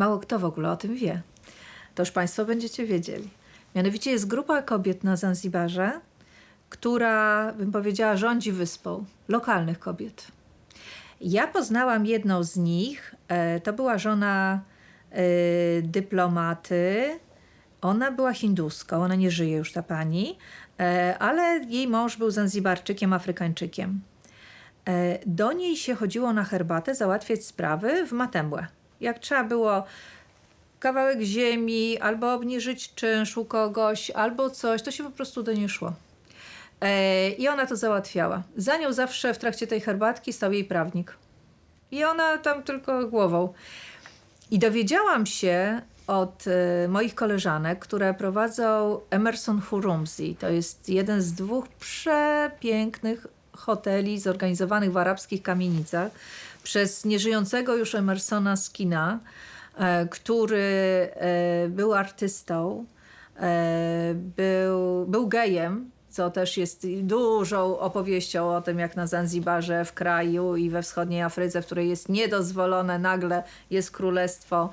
Mało kto w ogóle o tym wie. To już Państwo będziecie wiedzieli. Mianowicie jest grupa kobiet na Zanzibarze, która, bym powiedziała, rządzi wyspą. Lokalnych kobiet. Ja poznałam jedną z nich. e, To była żona e, dyplomaty. Ona była hinduską, ona nie żyje już ta pani, e, ale jej mąż był Zanzibarczykiem, Afrykańczykiem. Do niej się chodziło na herbatę załatwiać sprawy w Matembłę. Jak trzeba było kawałek ziemi, albo obniżyć czynsz u kogoś, albo coś, to się po prostu do niej szło. E, I ona to załatwiała. Za nią zawsze w trakcie tej herbatki stał jej prawnik. I ona tam tylko głową. I dowiedziałam się od e, moich koleżanek, które prowadzą Emerson Hurumzi. To jest jeden z dwóch przepięknych hoteli zorganizowanych w arabskich kamienicach przez nieżyjącego już Emersona Skina, e, który e, był artystą, e, był, był gejem, co też jest dużą opowieścią o tym, jak na Zanzibarze, w kraju i we wschodniej Afryce, w której jest niedozwolone, nagle jest królestwo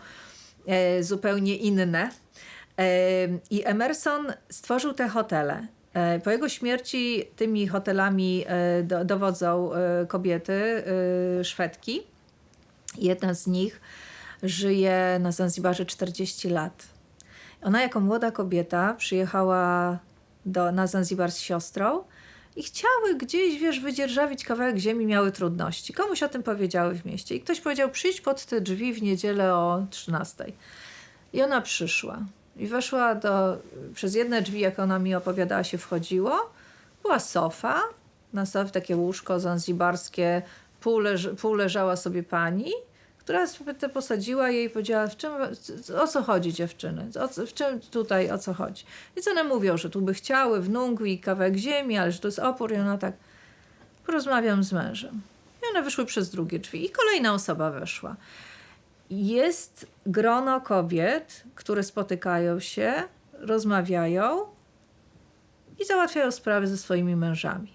zupełnie inne. I Emerson stworzył te hotele. E, Po jego śmierci tymi hotelami e, do, dowodzą e, kobiety, Szwedki. Jedna z nich żyje na Zanzibarze 40 lat. Ona jako młoda kobieta przyjechała do, na Zanzibar z siostrą i chciały gdzieś, wiesz, wydzierżawić kawałek ziemi, miały trudności. Komuś o tym powiedziały w mieście i ktoś powiedział, przyjdź pod te drzwi w niedzielę o 13. I ona przyszła. I weszła do, przez jedne drzwi, jak ona mi opowiadała, się wchodziło. Była sofa, na sofie takie łóżko zanzibarskie, pół, leż, pół leżała sobie pani, która sobie posadziła jej i powiedziała, w czym, o co chodzi dziewczyny, o co, w czym tutaj, o co chodzi. Więc one mówią, że tu by chciały wnuk i kawałek ziemi, ale że to jest opór i ona tak, porozmawiam z mężem. I one wyszły przez drugie drzwi i kolejna osoba weszła. Jest grono kobiet, które spotykają się, rozmawiają i załatwiają sprawy ze swoimi mężami.